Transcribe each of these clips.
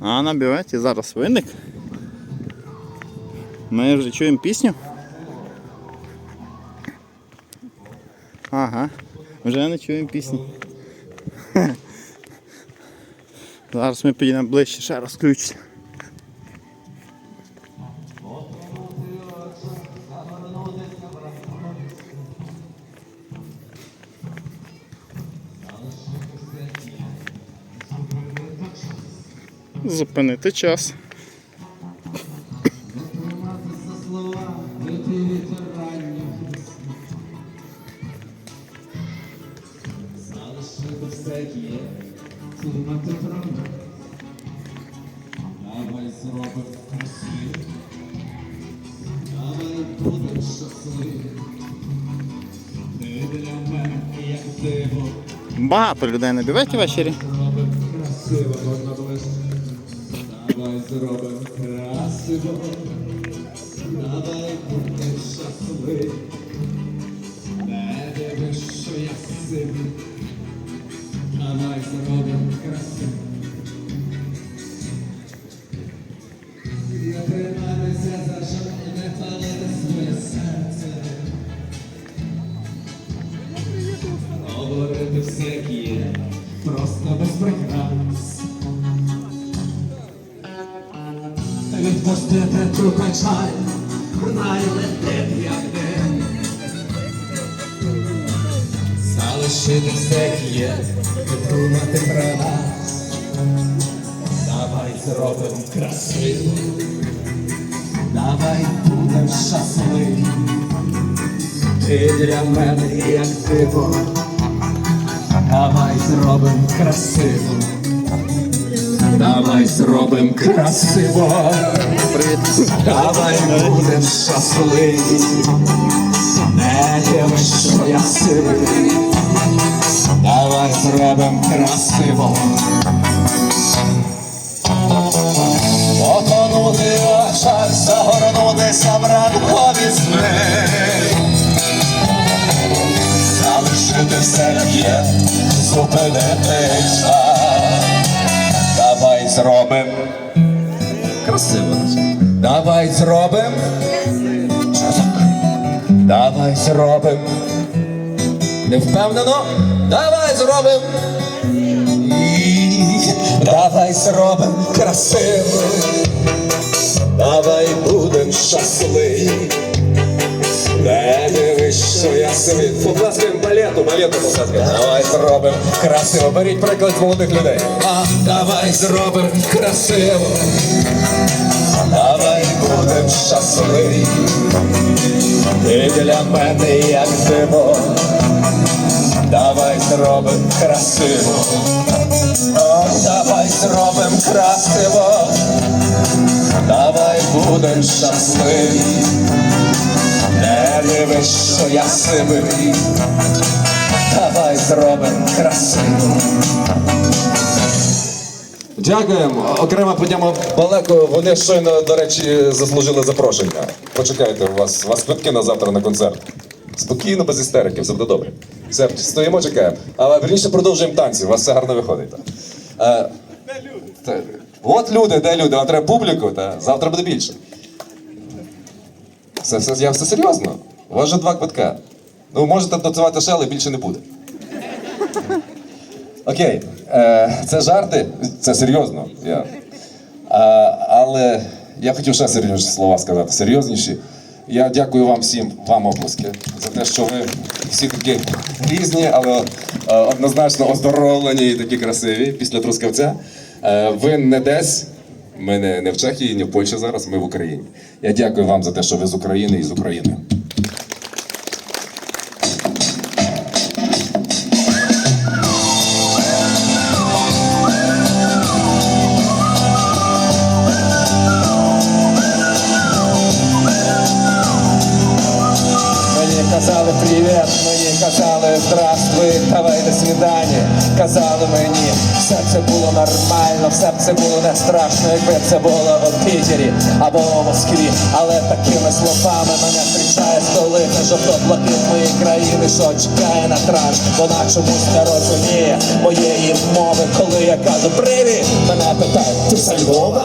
А на бюветі зараз виник. Ми вже чуємо пісню. Ага, вже не чуємо пісні. Зараз ми підійдемо ближче, ще раз. Як диво. Багато людей на бюветі ввечері. Зробимо красиво. Давай красиво. Давай. Не дивись, що я сильний. Давай зробимо красиво. Не триматися за що не палити своє серце. Говорити все як є, просто без прикрас. Ту печаль, най летить як дим. Залишити все є, думати про нас. Давай зробимо красиво. Давай будем щасливі. Ти для мене як диво. Давай зробим красиво. Давай зробим красиво. Давай будем щасливі. Не дивись, що я сивий. Давай зробим красиво. Потонути в очах, загорнутися в ранкові сни. Залишити все як є, зупинити час. Зробим красиво. Давай зробим. Давай зробим. Не впевнено. Давай зробим. Давай зробим красиво. Давай будем щасливі. Собі. Попласкаємо балету, балету попласкаємо. Давай зробим красиво. Беріть приклад з молодих людей. А, давай зробим красиво. Давай будем щасливі. Ти для мене як диво. Давай зробим красиво. О, давай зробим красиво. Давай будем щасливі. Не дивись, що я сивий. Давай зробим красиво. Дякуємо. Окрема подяма Балеко. Вони щойно, до речі, заслужили запрошення. Почекайте, у вас, у вас квитки на завтра на концерт. Спокійно, без істерики, все буде добре. Все, стоїмо, чекаємо. Але верніше продовжуємо танці, у вас все гарно виходить. Так. Е, та- От люди, де люди? Вам треба публіку, та? завтра буде більше. Все, все, я все серйозно. У вас вже два квитка. Ну, можете танцювати ще, але більше не буде. Окей, е, це жарти, це серйозно. Я. А, але я хотів ще серйозніші слова сказати, серйозніші. Я дякую вам всім, вам оплески, за те, що ви всі такі різні, але е, однозначно оздоровлені і такі красиві після Трускавця. Е, ви не десь, ми не, не в Чехії, не в Польщі зараз, ми в Україні. Я дякую вам за те, що ви з України і з України. Мені казали привіт, мені казали здравствуй, давай до свидання. Казали мені все це було нормально, все це було не страшно, якби це було у Пітері або у Москві. Але такими словами мене зустрічає столиця, жовто блакитної країни, що чекає на транш. Вона чомусь не розуміє моєї мови, коли я кажу привіт, мене питають, ти Львова?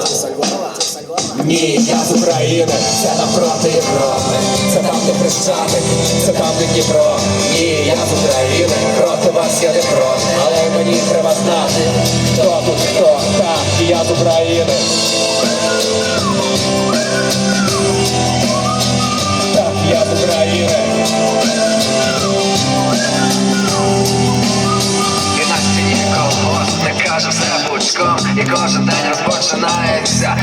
Ні, я з України, це напроти Європи, це там, де Хрещатик, це там, де Дніпро. Ні, я з України, проти вас я не проти, але мені треба знати, хто тут хто, так, я з України. Так, я з України. І на стіні колгоспник каже все пучком І кожен день розпочинається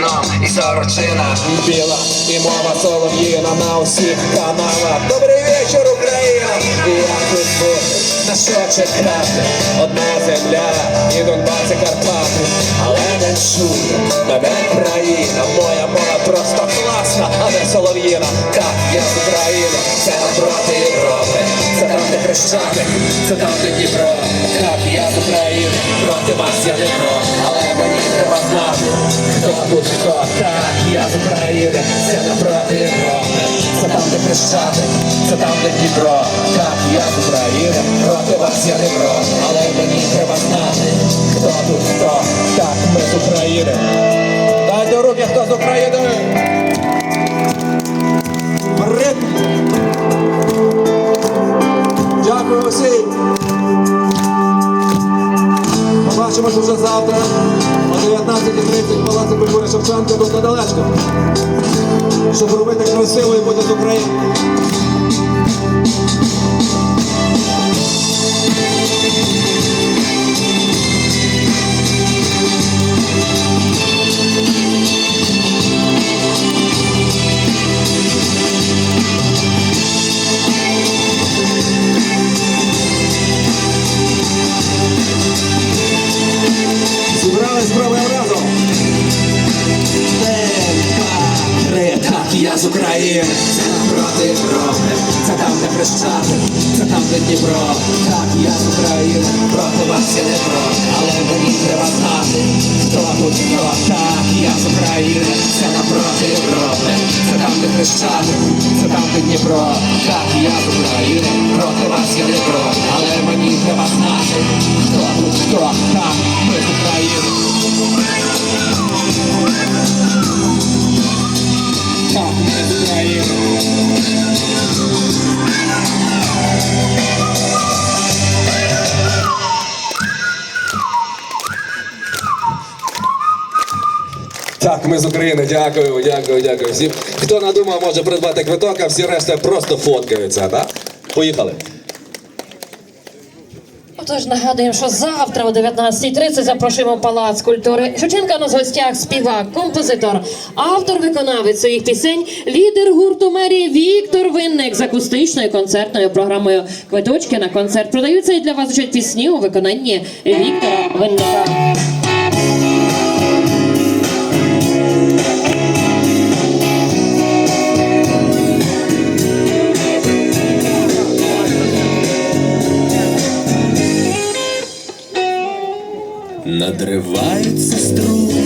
гімном і сорочина Біла і мова солов'їна на усіх каналах. Добрий вечір, Україна! І як тут бути? На що чекати? Одна земля і Донбас і Карпати. Але не чую мене країна. Моя мова просто класна, а не солов'їна. Так, я з України, це напроти Європи. Це там, де Хрещатик, це там, де Дніпро. Так, я з України, проти вас я не проти, треба знати, хто тут хто. Так, я з України, це напроти Європи. Це там, де Хрещатик, це там, де Дніпро. Так, я з України, проти вас я не проти, але мені треба знати, хто тут хто. Так, ми з України. Дайте руки, хто з України. Дякую усім! Побачимось уже завтра о 19.30 в Палаці культури Шевченка тут недалечко. Щоб робити красиво і бути з України. Зібрались правим я з України, це напроти Європи, це там, де Хрещатик, це там, де Дніпро. Так, я з України, проти вас я не проти, але мені треба знати, хто тут хто. Так, я з України, це напроти Європи, це там, де Хрещатик, це там, де Дніпро. Так, я з України, проти вас я не проти, але мені треба знати, хто тут хто. Так, ми з України. Так, ми з України. Дякую, дякую, дякую всім. Хто надумав, може придбати квиток, а всі решта просто фоткаються, так? Поїхали. Отож, нагадуємо, що завтра о 19.30 запрошуємо Палац культури. Шевченка у нас в гостях співак, композитор, автор виконавець своїх пісень, лідер гурту мерії Віктор Винник з акустичною концертною програмою. Квиточки на концерт продаються і для вас звучать пісні у виконанні Віктора Винника. Надриваються струни,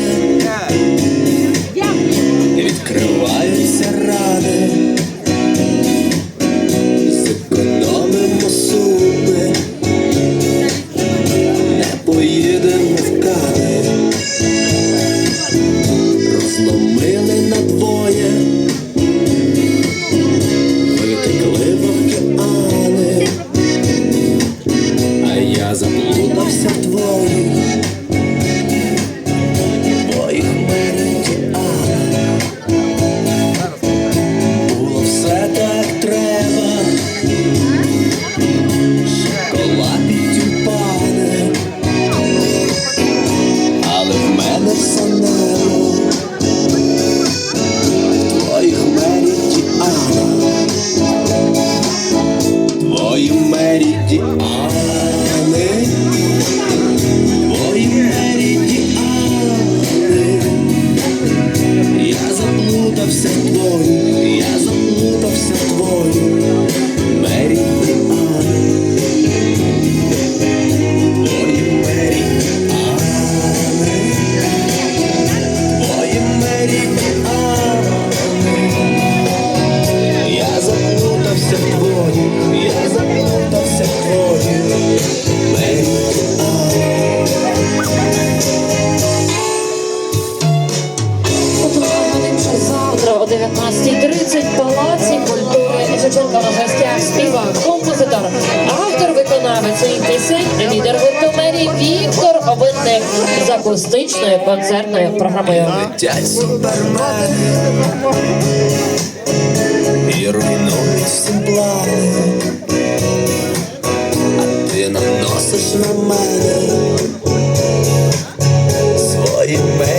композитор, автор-виконавець і пісень, лідер гуртомерії Віктор Обитник з акустичною концертною програмою. Летять супермени і руйнують плани, а ти наносиш на мене свої мені.